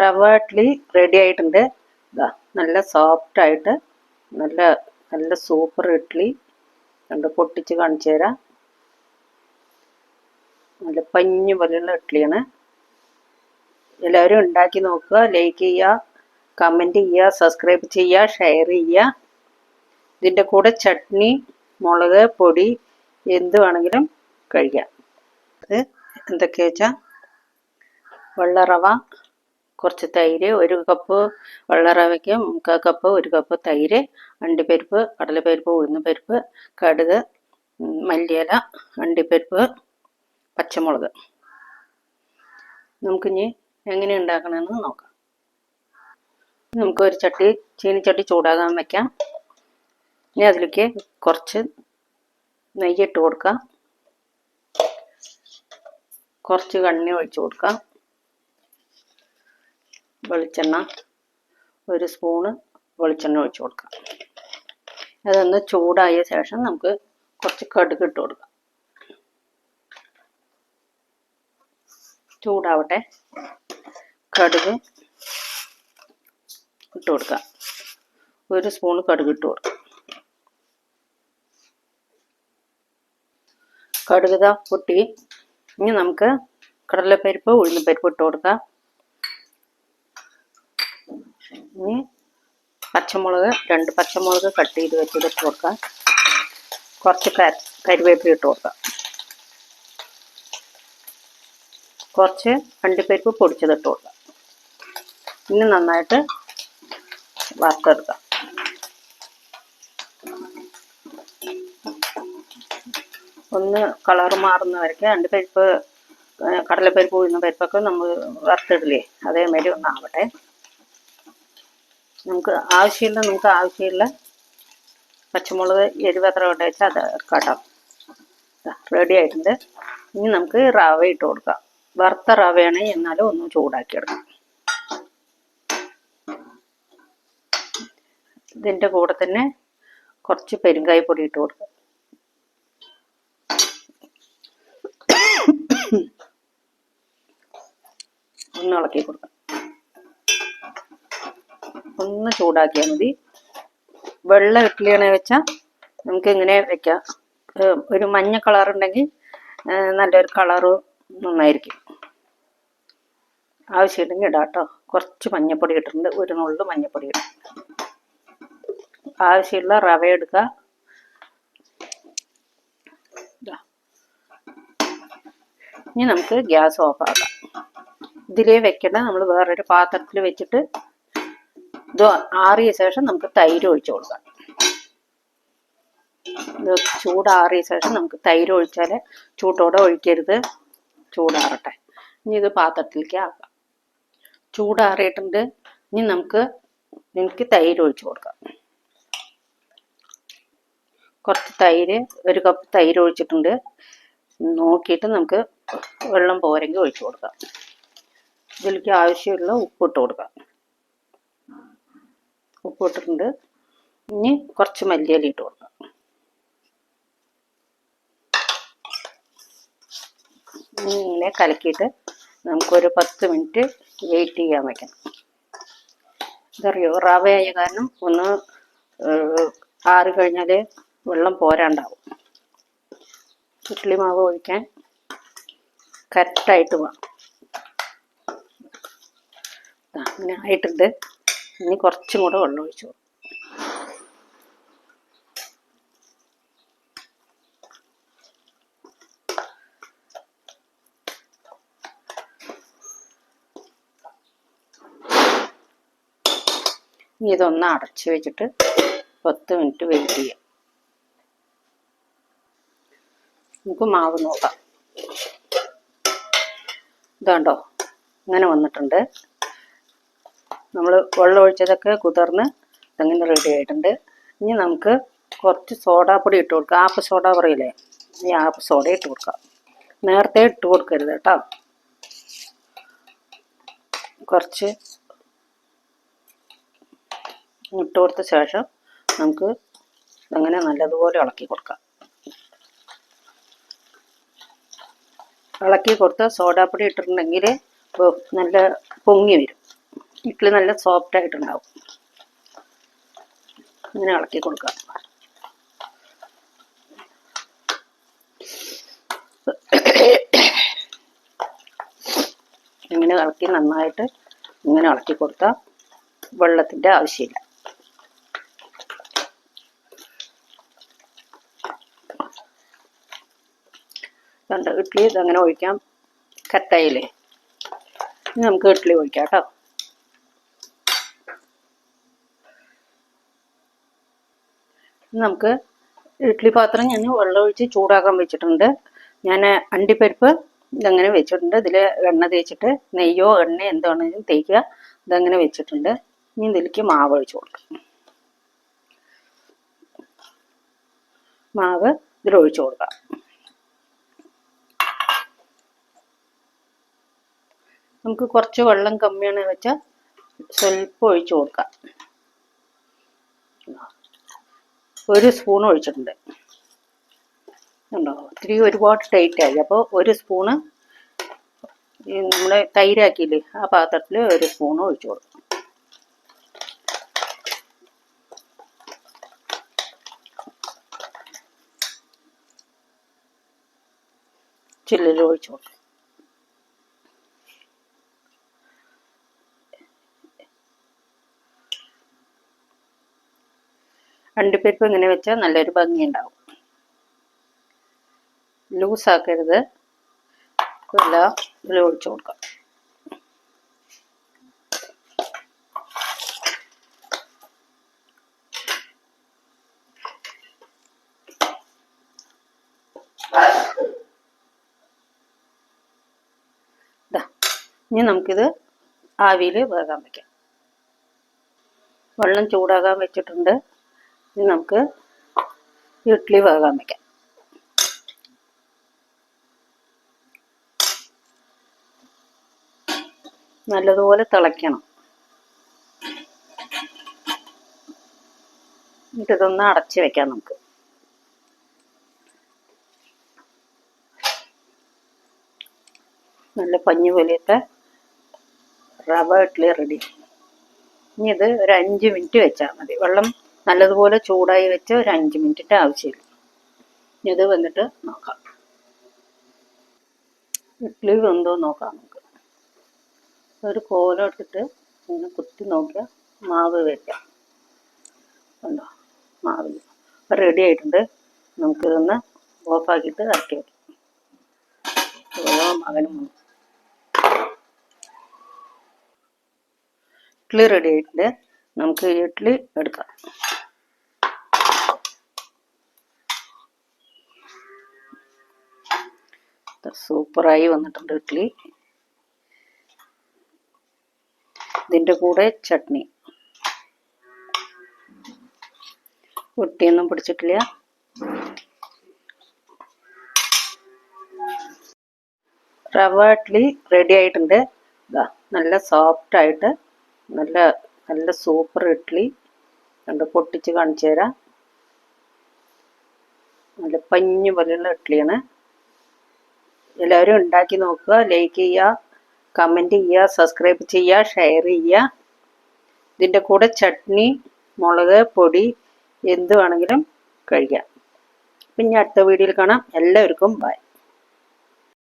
റവ റെഡി ആയിട്ടുണ്ട്. ഇതാ നല്ല സോഫ്റ്റ് ആയിട്ട് നല്ല നല്ല സൂപ്പർ ഇഡ്ഡലി കണ്ട് പൊട്ടിച്ച് കാണിച്ചു തരാം. നല്ല പഞ്ഞു പോലെയുള്ള ഇഡ്ഡലിയാണ് എല്ലാവരും ഉണ്ടാക്കി നോക്കുക ലൈക്ക് ചെയ്യുക കമന്റ് ചെയ്യുക സബ്സ്ക്രൈബ് ചെയ്യുക ഷെയർ ചെയ്യുക. ഇതിന്റെ കൂടെ ചട്നി മുളക് പൊടി എന്ത് വേണമെങ്കിലും കഴിക്കാം. ഇത് എന്തൊക്കെയാ വെച്ചാൽ വെള്ളറവ കുറച്ച് തൈര് ഒരു കപ്പ് വെള്ളറവയ്ക്ക് മുക്കാൽ കപ്പ് ഒരു കപ്പ് തൈര് അണ്ടിപ്പരിപ്പ് കടലപ്പരിപ്പ് ഉഴുന്നുപരിപ്പ് കടുക് മല്ലിയില അണ്ടിപ്പരിപ്പ് പച്ചമുളക്. നമുക്കിനി എങ്ങനെ ഉണ്ടാക്കണമെന്ന് നോക്കാം. നമുക്ക് ഒരു ചട്ടി ചീനിച്ചട്ടി ചൂടാകാൻ വയ്ക്കാം ഇനി അതിലേക്ക് കുറച്ച് നെയ്യ് ഇട്ട് കൊടുക്കാം. കുറച്ച് കണ്ണി ഒഴിച്ചു കൊടുക്കാം. വെളിച്ചെണ്ണ ഒരു സ്പൂണ് വെളിച്ചെണ്ണ ഒഴിച്ചു കൊടുക്കാം. അതൊന്ന് ചൂടായ ശേഷം നമുക്ക് കുറച്ച് കടുക് ഇട്ട് കൊടുക്കാം. ചൂടാവട്ടെ. കടുക് ഇട്ട് കൊടുക്കാം. ഒരു സ്പൂണ് കടുക് ഇട്ട് കൊടുക്കാം. കടുക് പൊട്ടി. ഇനി നമുക്ക് കടലപ്പരിപ്പ് ഉഴുന്നപ്പരിപ്പ് ഇട്ട് കൊടുക്കാം. ഇനി പച്ചമുളക് രണ്ട് പച്ചമുളക് കട്ട് ചെയ്ത് വെച്ചത് ഇട്ട് കൊടുക്കാം കുറച്ച് കരിവേപ്പില ഇട്ട് കൊടുക്കാം കുറച്ച് അണ്ടിപ്പരിപ്പ് പൊടിച്ചതിട്ട് കൊടുക്കാം ഇനി നന്നായിട്ട് വറുത്തെടുക്കാം. ഒന്ന് കളർ മാറുന്ന വരയ്ക്ക് പരിപ്പ് കടലപ്പരിപ്പ് ഉഴുന്ന പരിപ്പൊക്കെ നമ്മൾ വറുത്തിടില്ലേ? അതേമാതിരി ഒന്നാവട്ടെ. നമുക്ക് ആവശ്യമില്ല നമുക്ക് ആവശ്യമില്ല. പച്ചമുളക് എരിവ് എത്ര വേണ്ട വെച്ചാൽ അത് കാട്ടാം. റെഡി ആയിട്ടുണ്ട്. ഇനി നമുക്ക് റവ ഇട്ട് കൊടുക്കാം. വറുത്ത റവയാണ് എന്നാലും ഒന്ന് ചൂടാക്കിയെടുക്കാം ഇതിന്റെ കൂടെ തന്നെ കുറച്ച് പെരുങ്കായപ്പൊടി ഇട്ട് കൊടുക്കാം. ഒന്ന് ഇളക്കി കൊടുക്കാം. ഒന്ന് ചൂടാക്കിയാൽ മതി. വെള്ള ഇഡ്ഡലിയാണെ വെച്ചാൽ നമുക്ക് ഇങ്ങനെ വെക്കാം. ഒരു മഞ്ഞ കളർ ഉണ്ടെങ്കിൽ നല്ലൊരു കളറ് നന്നായിരിക്കും. ആവശ്യമുണ്ടെങ്കിൽ ഇടാം കേട്ടോ കുറച്ച് മഞ്ഞപ്പൊടി ഇട്ടിട്ടുണ്ട്. ഒരു നുള്ളു മഞ്ഞപ്പൊടി ഇടും. ആവശ്യമുള്ള റവ എടുക്കുക. ഇനി നമുക്ക് ഗ്യാസ് ഓഫ് ആക്കാം. ഇതിലേ വെക്കണ്ട. നമ്മൾ വേറൊരു പാത്രത്തിൽ വെച്ചിട്ട് ഇത് ആറിയ ശേഷം നമുക്ക് തൈര് ഒഴിച്ചു കൊടുക്കാം. ഇത് ചൂടാറിയ ശേഷം നമുക്ക് തൈര് ഒഴിച്ചാൽ ചൂട്ടോടെ ഒഴിക്കരുത്. ചൂടാറട്ടെ. ഇനി ഇത് പാത്രത്തിലേക്ക് ആക്കാം. ചൂടാറിയിട്ടുണ്ട്. ഇനി നമുക്ക് എനിക്ക് തൈര് ഒഴിച്ചു കൊടുക്കാം. കുറച്ച് തൈര് ഒരു കപ്പ് തൈര് ഒഴിച്ചിട്ടുണ്ട്. നോക്കിയിട്ട് നമുക്ക് വെള്ളം പോരെങ്കിൽ ഒഴിച്ചു കൊടുക്കാം. ഇതിലേക്ക് ആവശ്യമുള്ള ഉപ്പിട്ട് കൊടുക്കാം. ഉപ്പ് ഇട്ടിട്ടുണ്ട് ഇനി കുറച്ച് മല്ലിയില ഇട്ട് കൊടുക്കാം. ഇങ്ങനെ കലക്കിയിട്ട് നമുക്കൊരു പത്ത് മിനിറ്റ് വെയിറ്റ് ചെയ്യാൻ വയ്ക്കണം ഇതറിയോ? റവയായ കാരണം ഒന്ന് ആറ് കഴിഞ്ഞാൽ വെള്ളം പോരാണ്ടാവും. ഇഡ്ഡലി മാവ് ഒഴിക്കാൻ കറക്റ്റായിട്ട് വേണം. അങ്ങനെ ആയിട്ടുണ്ട്. ഇനി കുറച്ചും കൂടെ വെള്ളം ഒഴിച്ചു ഇതൊന്ന് അടച്ചു വെച്ചിട്ട് പത്ത് മിനിറ്റ് വെയിറ്റ് ചെയ്യാം. നമുക്ക് മാവ് നോക്കാം. ഇതാണ്ടോ? ഇങ്ങനെ വന്നിട്ടുണ്ട്. നമ്മൾ വെള്ളം ഒഴിച്ചതൊക്കെ കുതിർന്ന് ഇതങ്ങനെ റെഡി ആയിട്ടുണ്ട്. ഇനി നമുക്ക് കുറച്ച് സോഡാപ്പൊടി ഇട്ട് കൊടുക്കുക ആപ്പ് സോഡ പറയില്ലേ? ഈ ആപ്പ് സോഡ ഇട്ട് കൊടുക്കാം. നേരത്തെ ഇട്ട് കൊടുക്കരുത് കേട്ടോ. കുറച്ച് ഇട്ട് കൊടുത്ത ശേഷം നമുക്ക് അങ്ങനെ നല്ലതുപോലെ ഇളക്കി കൊടുക്കാം. ഇളക്കി കൊടുത്ത് സോഡാപ്പൊടി ഇട്ടിട്ടുണ്ടെങ്കിൽ നല്ല പൊങ്ങി വരും. ഇഡ്ഡലി നല്ല സോഫ്റ്റ് ആയിട്ടുണ്ടാവും. ഇങ്ങനെ ഇളക്കി കൊടുക്കാം ഇങ്ങനെ ഇളക്കി നന്നായിട്ട് ഇങ്ങനെ ഇളക്കി കൊടുത്താൽ വെള്ളത്തിന്റെ ആവശ്യമില്ല. കണ്ട് ഇഡ്ഡലി ഇതങ്ങനെ ഒഴിക്കാം. കറ്റായില്ലേ നമുക്ക് ഇഡ്ഡലി ഒഴിക്കാം കേട്ടോ. നമുക്ക് ഇഡ്ഡലി പാത്രം ഞാൻ വെള്ളം ഒഴിച്ച് ചൂടാക്കാൻ വെച്ചിട്ടുണ്ട്. ഞാൻ അണ്ടിപ്പരിപ്പ് ഇതങ്ങനെ വെച്ചിട്ടുണ്ട്. ഇതിൽ എണ്ണ തേച്ചിട്ട് നെയ്യോ എണ്ണ എന്താണെങ്കിലും തേക്കുക. ഇതങ്ങനെ വെച്ചിട്ടുണ്ട്. ഇനി ഇതിലേക്ക് മാവ് ഒഴിച്ചു കൊടുക്കും. മാവ് ഇതിൽ ഒഴിച്ചു കൊടുക്കാം. നമുക്ക് കുറച്ച് വെള്ളം കമ്മിയാണ് വെച്ചാൽ സ്വല്പം ഒഴിച്ചു കൊടുക്കാം. ഒരു സ്പൂൺ ഒഴിച്ചിട്ടുണ്ട്. ഉണ്ടോ ഒത്തിരി ഒരുപാട് ടൈറ്റ് ആയി. അപ്പോൾ ഒരു സ്പൂണ് നമ്മൾ തൈരാക്കിയില്ലേ ആ പാത്രത്തിൽ ഒരു സ്പൂൺ ഒഴിച്ചു കൊടുക്കും. ചില്ലിൽ ഒഴിച്ചു കൊടുക്കും. അണ്ടിപ്പരിപ്പ് ഇങ്ങനെ വെച്ചാൽ നല്ലൊരു ഭംഗി ഉണ്ടാവും ലൂസാക്കരുത്. എല്ലാം ഇതിൽ ഒഴിച്ചു കൊടുക്കാം. ഇനി നമുക്കിത് ആവിയിൽ വേകാൻ വയ്ക്കാം വെള്ളം ചൂടാകാൻ വെച്ചിട്ടുണ്ട്. ഇനി നമുക്ക് ഇഡ്ഡലി വേകാൻ വയ്ക്കാം നല്ലതുപോലെ തിളയ്ക്കണം. എന്നിട്ട് ഇതൊന്ന് അടച്ച് വെക്കാം നമുക്ക്. നല്ല പഞ്ഞു പോലത്തെ റവ ഇഡ്ഡലി റെഡി. ഇനി ഇത് ഒരു അഞ്ച് മിനിറ്റ് വെച്ചാൽ മതി. വെള്ളം നല്ലതുപോലെ ചൂടായി വെച്ച് ഒരു അഞ്ച് മിനിറ്റിന്റെ ആവശ്യമില്ല. ഇനി അത് വന്നിട്ട് നോക്കാം. ഇഡ്ഡലി വെന്തോ നോക്കാം നമുക്ക്. ഒരു കോലം എടുത്തിട്ട് ഇങ്ങനെ കുത്തി നോക്കിയാൽ മാവ് വെക്കാം. ഉണ്ടോ? മാവില്ല റെഡി ആയിട്ടുണ്ട്. നമുക്കിതൊന്ന് ഓഫാക്കിയിട്ട് ഇറക്കി ഓരോ മകനും വന്നു. ഇഡ്ഡലി റെഡി ആയിട്ടുണ്ട്. നമുക്ക് ഇഡ്ലി ഇഡ്ഡലി എടുക്കാം. സൂപ്പറായി വന്നിട്ടുണ്ട് ഇഡ്ഡലി ഇതിന്റെ കൂടെ ചട്നി. ഒട്ടിയൊന്നും പിടിച്ചിട്ടില്ല. റവ ഇഡ്ഡലി റെഡി ആയിട്ടുണ്ട്. ഇതാ നല്ല സോഫ്റ്റ് ആയിട്ട് നല്ല നല്ല സൂപ്പർ ഇഡ്ഡലി കണ്ട് പൊട്ടിച്ച് കാണിച്ചു തരാം നല്ല പഞ്ഞു പോലെയുള്ള ഇഡ്ഡലിയാണ് എല്ലാവരും ഉണ്ടാക്കി നോക്കുക ലൈക്ക് ചെയ്യുക കമന്റ് ചെയ്യുക സബ്സ്ക്രൈബ് ചെയ്യുക ഷെയർ ചെയ്യുക. ഇതിന്റെ കൂടെ ചട്നി മുളക് പൊടി എന്ത് വേണമെങ്കിലും കഴിക്കാം. പിന്നെ അടുത്ത വീഡിയോയിൽ കാണാം. എല്ലാവർക്കും ബൈ